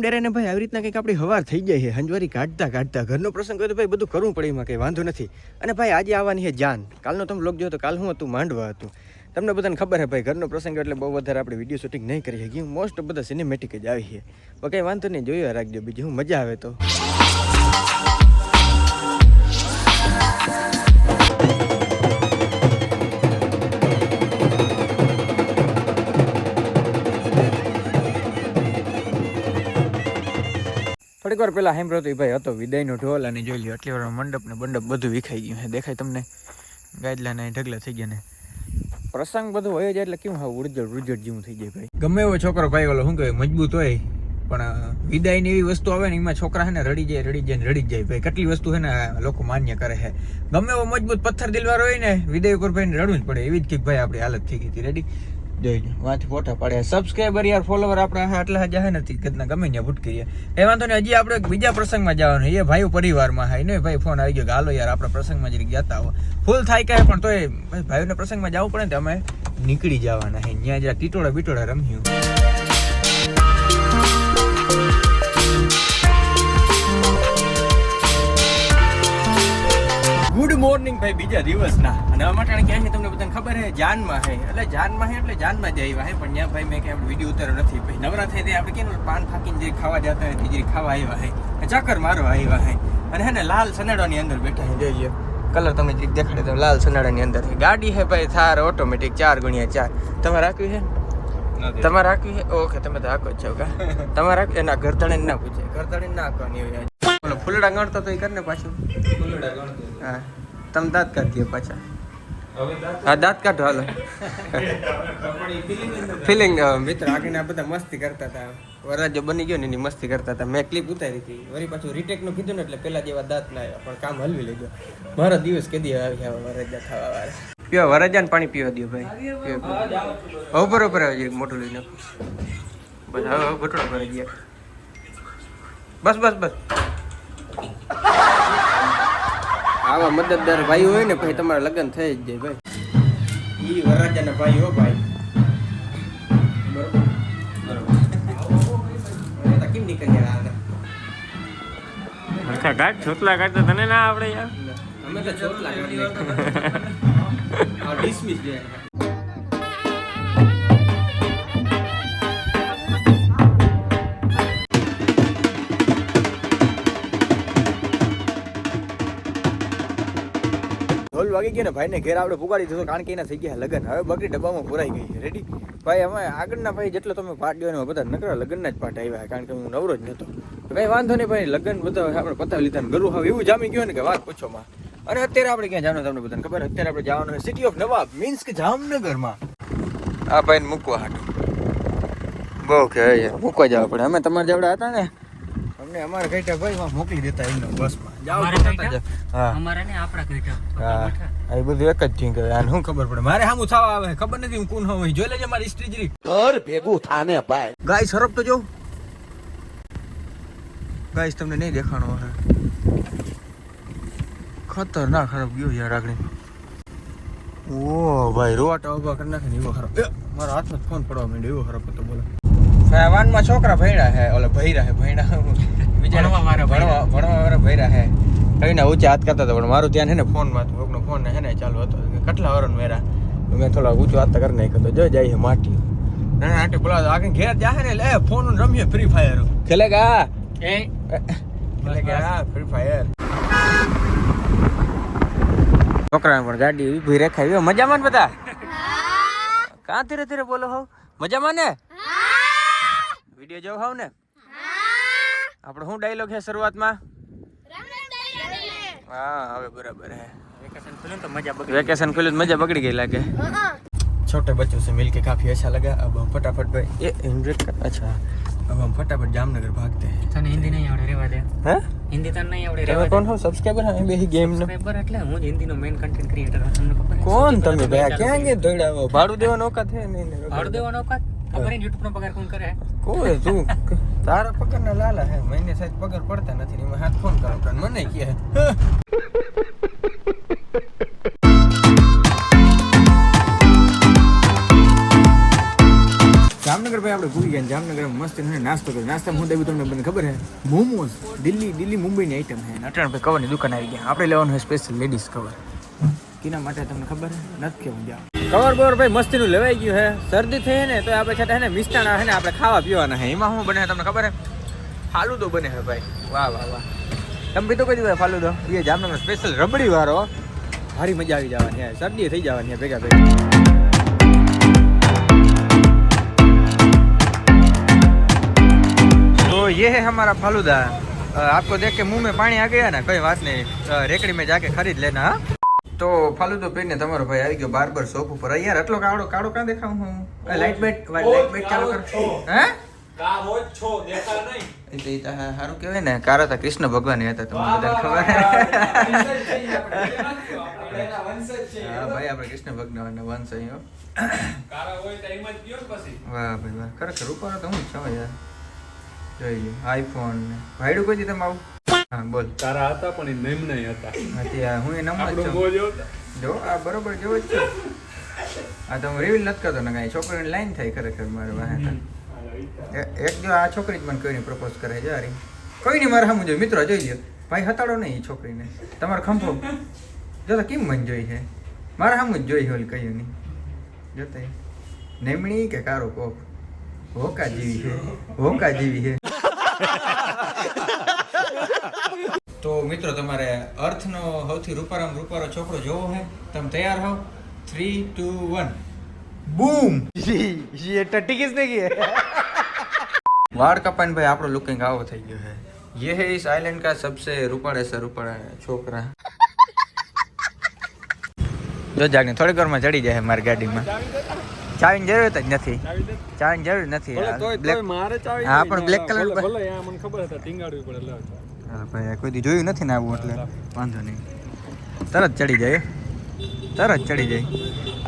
ડેરે ને ભાઈ આવી રીતના કંઈક આપણી હવાર થઈ જાય છે. હંજવારી કાઢતા કાઢતા ઘરનો પ્રસંગ હોય તો ભાઈ બધું કરવું પડે, એમાં કંઈ વાંધો નથી. અને ભાઈ આજે આવવાની છે જાન. કાલનો તમે લોક જો તો કાલ હું હતું? માંડવા હતું. તમને બધાને ખબર છે ભાઈ, ઘરનો પ્રસંગ એટલે બહુ વધારે આપણે વીડિયો શૂટિંગ નહીં કરી શકીએ. મોસ્ટ બધા સિનેમેટિક જ આવી છે. પણ કંઈ વાંધો નહીં, જોયો રાખજો. બીજું હું મજા આવે તો. થોડીક વાર પહેલાં સાંભળ્યો ભાઈ હતો વિદાયનો ઢોલ અને જોઈ લ્યો એટલી વાર મંડપ ને મંડપ બધું વિખાઈ ગયું છે. દેખાય તમને? ગાદલા ને ઢગલા થઈ ગયા ને. પ્રસંગ બધું હોય જાય એટલે કેવું હા ઉર્જડ ઉર્જડ જેવું થઈ જાય ભાઈ. ગમે એવો છોકરો ભાઈ ઓલો, શું કહેવાય, મજબૂત હોય, પણ વિદાયની એવી વસ્તુ આવે ને, એમાં છોકરા છે ને રડી જાય રડી જાય ને રડી જાય ભાઈ. કેટલી વસ્તુ છે ને લોકો માન્ય કરે છે. ગમે એવો મજબૂત પથ્થર દિલવાળો હોય ને, વિદાય ઉપર ભાઈ રડવું જ પડે. એવી જ કંઈક ભાઈ આપણી હાલત થઈ ગઈ હતી. રેડી જોઈ વાંચ ફોટા પાડ્યા. સબસ્ક્રાઈબર યાર ફોલોવર આપણા આટલા હજાર નથી કેટલા ગમે ત્યાં ભૂટકીએ એ વાંધો નહીં, હજી આપણે એક બીજા પ્રસંગમાં જવાનું એ ભાઈ પરિવારમાં હા ને ભાઈ ફોન આવી ગયો હાલો યાર, આપણે પ્રસંગમાં જરી ગયા હતા ફૂલ થાય કાંઈ, પણ તોય ભાઈ ભાઈઓને પ્રસંગમાં જવું પડે ને અમે નીકળી જવાના હે. ત્યાં જ્યાં ટીટોળા બીટોળા રમ્યું. ગુડ મોર્નિંગ ભાઈ, બીજા દિવસના. અને અમાટાણે ક્યાં છે તમને ખબર હે જાનમાં હે. એટલે જાનમાં હે એટલે જાનમાં જ આવ્યા છે પણ ત્યાં ભાઈ મેં કે આપણે વીડિયો ઉતાર્યો નથી. ભાઈ નવરા થઈ ત્યાં આપણે કેમ પાન ફાકીને જે ખાવા જતા હોય જે ખાવા આવ્યા હે. ચક્કર મારવા આવ્યા હે. અને હે ને લાલ સનાડાની અંદર બેઠા હે. જોઈએ કલર તમે જે દેખાડે તો લાલ સનાડાની અંદર ગાડી છે ભાઈ થાર ઓટોમેટિક ચાર ગુણ્યા ચાર. તમારે રાખ્યું હે? તમારે રાખ્યું હે? ઓકે તમે તો રાખો જ છો કા? તમારે રાખ્યું એના ઘરધણે ના પૂછે. ઘરધણે ના કરવાની હોય ફૂલડા ગણતો તો એ કરીને પાછું. હા. તમે દાંત કાઢીએ પાછા. હા, દાંત કાઢો, હાલો. ફિલિંગ મિત્ર આગળ આ બધા મસ્તી કરતા હતા. વરરાજો બની ગયો ને એની મસ્તી કરતા હતા. મેં ક્લિપ ઉતારી હતી. વળી પાછું રિટેકનું કીધું ને એટલે પેલા જેવા દાંત ના આવ્યા, પણ કામ હલવી લીધો મારો દિવસ કેદી આવ્યા વરરાજા થવા વાળા. પીવા વરરાજા પાણી પીવા દો ભાઈ. ઉપર ઉપર આવજે મોટું લઈને બસ, હવે ઘટડો ભરાઈ ગયા. બસ બસ બસ. આવા મદદગાર ભાઈ હોય ને ભાઈ તમારા લગ્ન થઈ જ જાય ભાઈ. ઈ વરરાજાના ભાઈ હો ભાઈ. બરોબર. તો કાઢ છોટલા કાઢતા તને ના આવડે યાર. અમે તો છોટલા કાઢી ડિસમિસ આ ઢોલ વાગી ગયા ને ભાઈને ઘેર આપણે પુગાડી દીધો કારણ કે એના થઈ ગયા લગ્ન. હવે બકરી ડબ્બામાં પુરાઈ ગઈ રેડી ભાઈ, અમે આગળના ભાઈ જેટલો તમે પાટ ગયો ને બધા નકરા લગ્નના જ પાટ આવ્યા કારણ કે હું નવરો જ નહોતો. ભાઈ, વાંધો નહીં ભાઈ, લગ્ન બધા આપણે પતાવી લીધા ને ગરું. હવે એવું જામી ગયું ને કે વાત પૂછો માં. અને અત્યારે આપણે ક્યાં જવાનું તમને બધાને ખબર? અત્યારે આપણે જવાનું સિટી ઓફ નવાબ મીન્સ કે જામનગરમાં. આ ભાઈને મૂકવા હાટું. બહુ કે મૂકવા જવા પડે. અમે તમારા જેવડા હતા ને. અમને અમારા ઘેટા ભાઈ મોકલી દેતા એમને બસમાં. બધું એક જ થયું કે શું ખબર પડે? મારે સામું થવા આવે. ખબર નથી હું કોણ હોય જોઈ લેજે મારી જરીક. ઘર ભેગું થાને ભાઈ. ગાય સરપ તો જો. ગાય તમને નહીં દેખાણો હે ખતરનાક ખરાબ ગયો યાર આગળ. ઓ ભાઈ રોવાટા ઊભા કરી નાખે એવો ખરાબ મારા હાથમાં ફોન પડવા માંડ્યો. એવો ખરાબ હતો બોલો. વાનમાં છોકરા ભૈડા હે ઓલા ભૈરા હે ભૈડા ભણવા વાળા ભણવા ભણવા વાળા ભૈરા હે. કઈને ઊંચે હાથ કરતા હતા પણ મારું ધ્યાન હે ને ફોનમાં કોકનો ફોન હે ને ચાલુ હતો. કેટલા વરણ મેરા? મેં થોડા ઊંચો હાથ કરી નાખ્યો તો જો જાય માટી. ના આંટી બોલાવો. આગળ ઘેર જાહે ને લે ફોન રમીએ ફ્રી ફાયર ખેલેગા એ? ખેલેગા ફ્રી ફાયર છોકરાને પણ ગાડી ઊભી રેખાવી મજામાં ને બધા? કાં ધીરે ધીરે બોલો હો? મજામાં ને? વીડિયો જોવ હોવ ને? આપણો શું ડાયલોગ છે શરૂઆતમાં હા હવે બરાબર હે વેકેશન ખુલ્યું તો મજા બગડી वेकेशन खुले तो मजा पकड़ गई लगे छोटे बच्चों से मिलके काफी अच्छा लगा अब हम फटाफट भाई ये हिंड्रेड का अच्छा अब हम फटाफट जामनगर भागते हैं તને હિન્દી નહીં આવડે રેવા દે हैं હિન્દી તને નહીં આવડે તમે રેવા કોણ હો સબસ્ક્રાઇબર હે બે ગેમ નો સબસ્ક્રાઇબર એટલે હું જ હિન્દીનો મેઇન કન્ટેન્ટ ક્રિએટર તમને ખબર છે? કોણ સૌથી તમે પહેલા ભાઈ ચાલુ ક્યાં ગે દોડાવો ભાડું દેવાનો ઓકાત હે નહીં નહીં ભાડું દેવાનો ઓકાત તારા પગાર લાલા હે, મહિને સાહેબ પગાર પડતા નથી એમાં હાથ ફોન કરો? મને કે જામનગર ભાઈ આપણે ભૂલી ગયા જામનગર મસ્ત નાસ્તો કર્યો. નાસ્તા હું દેવી તમને બધાને ખબર છે મોમોઝ, દિલ્હી દિલ્હી મુંબઈની આઈટમ હે. નટરાણ ભાઈ કવરની દુકાન આવી ગયા. આપણે લેવાનું છે સ્પેશિયલ લેડીઝ કવર કિના માટે તમને ખબર છે નથી કેવું જા કવર બવર ભાઈ મસ્તીનું લેવાઈ ગયું છે શરદી થઈ ને તો આપણે છતાં હે ને મિષ્ટાણા છે ને આપણે ખાવા પીવાના છે એમાં શું બને છે તમને ખબર છે ફાલુદો બને છે ભાઈ વાહ વાહ વાહ તમે પીતો કઈ દીધું ફાલુદો એ જામનગર સ્પેશિયલ રબડી વાળો ભારી મજા આવી જવાની છે શરદી થઈ જવાની છે ભેગા ભેગા तो ये है हमारा फालूदा अ, आपको देख के मुंह में पानी आ गया ना कोई बात नहीं अ, रेकड़ी में जाके खरीद लेना हाँ? તો ફાલુદો ને તમારો ભાઈ આવી ગયો બાર્બર શોપ ઉપર. યાર આટલો કાળો કાળો કાં દેખાઉં હું? લાઈટ બેટ લાઈટ બેટ ચાલુ કર. હે? તો તો હા- સારું કહેવાય ને. કારા તા કૃષ્ણ ભગવાન હતા તમને બધા ખબર? હા ભાઈ આપણે કૃષ્ણ ભગવાન વંશ અહીં. વાહ ભાઈ વાહ. ખરેખર ઉપર તો હું છું યાર. જોઈએ આઈફોન ભાઈડું કોઈ દી તમે આવું હા બોલ. તારા હતા પણ એ નિમ નહીં હતા. હા, આ હું એ નમ જ છું જો આ બરોબર જેવો જ છે. આ તો હું રિવીલ નથી કરતો ને કાંઈ છોકરીની લાઈન થાય ખરેખર મારે વાહે એક જો આ છોકરી જ મને કોઈને પ્રપોઝ કરે છે યાર કોઈ નહીં મારે સામું જોઈ મિત્રો જોઈ લ્યો. ભાઈ હતાડો નહીં એ છોકરીને. તમારો ખંભો. જો તો કેમ મન જોઈ છે? મારે સામું જ જોઈ હોય કહ્યું નહીં જોતા નેમણી કે કારો કોક? હોકા જેવી છે. હોકા જેવી છે તો મિત્રો તમારે અર્થનો સૌથી રૂપારામ રૂપારો છોકરો જોવો છે તમે તૈયાર હો થ્રી ટુ વન બૂમ ये टट्टी किसने की है વાળ કપાઈને ભાઈ આપણો લુકિંગ આવો થઈ ગયો है ये है इस आइलैंड का सबसे રૂપાળે સે રૂપાળા છોકરા જો જાગને થોડીક વારમાં ચડી જાય મારી ગાડીમાં ચાવીની જરૂરત જ નથી ચાવીની જરૂર નથી ભલે તોય Black- તોય મારે ચાવી હા, નહીં. પણ black colour ભલે પર- ભલે આ મને ખબર હતા ટીંગાડવી પડે લે હા ભાઈ કોઈ દી જોયું નથી ને આવું એટલે વાંધો નહીં. તરત ચડી જાય તરત ચડી જાય.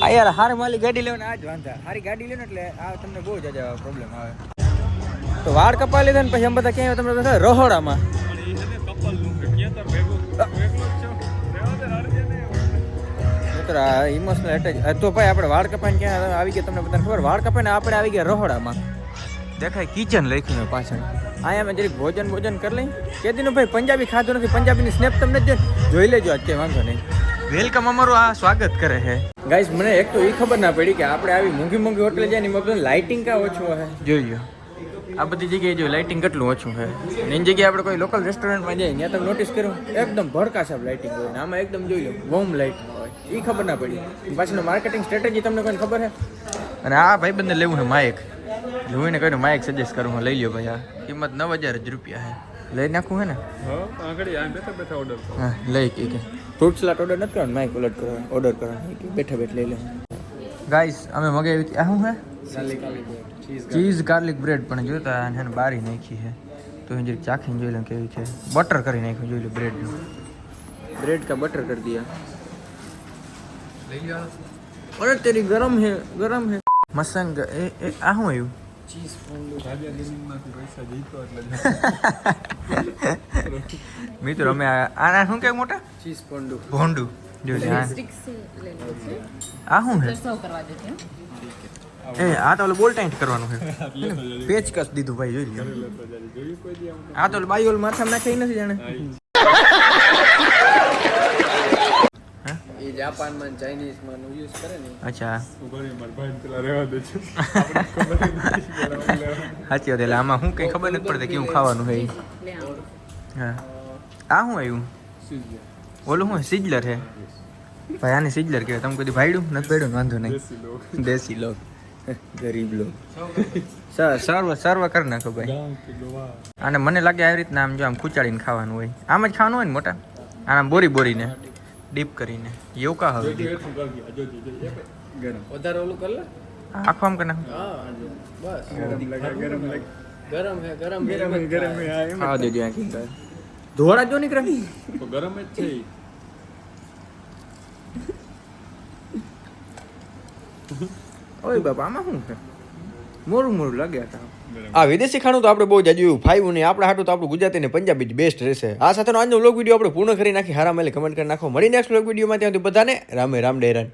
આ યાર, હારી માલી ગાડી લેવાને, આ જ વાંધા. હારી ગાડી લે એટલે આ તમને બહુ જ પ્રોબ્લેમ આવે. તો વાળ કપા લીધા ને પછી આમ બધા ક્યાંય તમને બધા રહોડામાં. ઇમોશનલ એટેચ તો ભાઈ આપણે વાળ કપાઈને ક્યાં આવી ગયા તમને બધાને ખબર? વાળ કપાઈને આપણે આવી ગયા રહોડામાં. દેખાય કિચન લખ્યું પાછળ. અહીંયા મેં જરીક ભોજન ભોજન કરી લઈ. કેદીનું ભાઈ પંજાબી ખાધું નથી પંજાબીની સ્નેપ તમને જ જોઈ લેજો આજ કે વાંધો નહીં. વેલકમ અમારું આ સ્વાગત કરે છે. ગાઈસ મને એક તો એ ખબર ના પડી કે આપણે આવી મોંઘી મોંઘી હોટલે જાય ને એમાં લાઇટિંગ કા ઓછું છે જોઈ લો. આ બધી જગ્યાએ જો લાઇટિંગ કેટલું ઓછું છે. અને એની જગ્યાએ આપણે કોઈ લોકલ રેસ્ટોરન્ટમાં જઈએ ત્યાં તમે નોટિસ કર્યું એકદમ ભડકા સાહેબ લાઇટિંગ હોય. ને આમાં એકદમ જોઈ લો વોમ લાઇટિંગ હોય. એ ખબર ના પડી. પાછળનું માર્કેટિંગ સ્ટ્રેટેજી તમને કોઈ ખબર છે? અને આ ભાઈ બંને લેવું છે માઇક જોઈને કહ્યું માઇક સજેસ્ટ કરું હું લઈ લ્યો ભાઈ આ. કિંમત નવ હજાર જ રૂપિયા છે. લઈ નાખું હે ને? હા આગળ આ બેઠા બેઠા ઓર્ડર કરો. હા લઈ કે કે. ફ્રૂટ સલાડ ઓર્ડર નથી કરવાનું? માઇક ઉલટ કરવાનું ઓર્ડર કરવાનું બેઠા બેઠા લઈ લે. ગાઈસ અમે મગાવી હતી. આ શું હે ચીઝ ગાર્લિક બ્રેડ પણ જોતા અને એને બારી નાખી છે. તો એ જરીક ચાખીને જોઈ લઉં કેવી છે. બટર કરી નાખ્યું જોઈ લો બ્રેડનું બ્રેડ કા બટર કરી દિયા? લઈ જા અરે તેરી ગરમ હે ગરમ હે. મસંગ એ એ આ શું આવ્યું? રાજા જમીનમાંથી પૈસા જીતો એટલે મિત્રો અમે આ- આના શું કે મોટા? ચીઝ ભોંડું. જો આ શું છે? સર્વ કરવા દેજો. એ આ તો ઓલું બોલ ટાઈટ કરવાનું છે. પેચ કસ દીધું ભાઈ જોઈ આમ આ તો બાયોલ માથામાં નાખી નથી જાણે? જાપાનમાં ચાઇનીઝમાં યુઝ કરે ને અચ્છા. સાચી વાત એટલે આમાં શું કંઈ ખબર નથી પડતી કેવું ખાવાનું આવો. હા. આ શું આવ્યું? ઓલું શું સિજલર છે ભાઈ આને સિજલર કહેવાય. તમે કદી ભાઈડું? નથી ભાઈડું વાંધો નહીં. દેશી લોક. ગરીબ લોક. સર સર્વ સર્વ કરી નાખો ભાઈ. અને મને લાગે આવી રીતના આમ જો આમ ખૂચાડીને ખાવાનું હોય. આમ જ ખાવાનું હોય ને મોટા? આમ બોરી બોરીને. ડીપ કરીને. એવું કા હવે? વધારે ઓલું કર લે. આખો આમ કરી નાખો હા બસ. ગરમ લાગે ગરમ લાગે. ગરમ હે ગરમ હે, ગરમ ગરમ થાય. આ આખી ધોળા જો નીકળે. તો ગરમ જ છે. ઓય બાપા આમાં શું છે? મોરું મોરું લાગ્યા હતા આ વિદેશી ખાણું તો આપણે બહુ જાજુ એવું ફાવ્યું નહીં. આપણે હાટું તો આપણું ગુજરાતી ને પંજાબી જ બેસ્ટ રહેશે. આ સાથેનો આજનો વ્લોગ વીડિયો આપણે પૂર્ણ કરી નાખી. હારા મેલે કમેન્ટ કરી નાખો. મળી નેક્સ્ટ વ્લોગ વિડીયોમાં ત્યાંથી બધાને રામે રામ ડેરાન.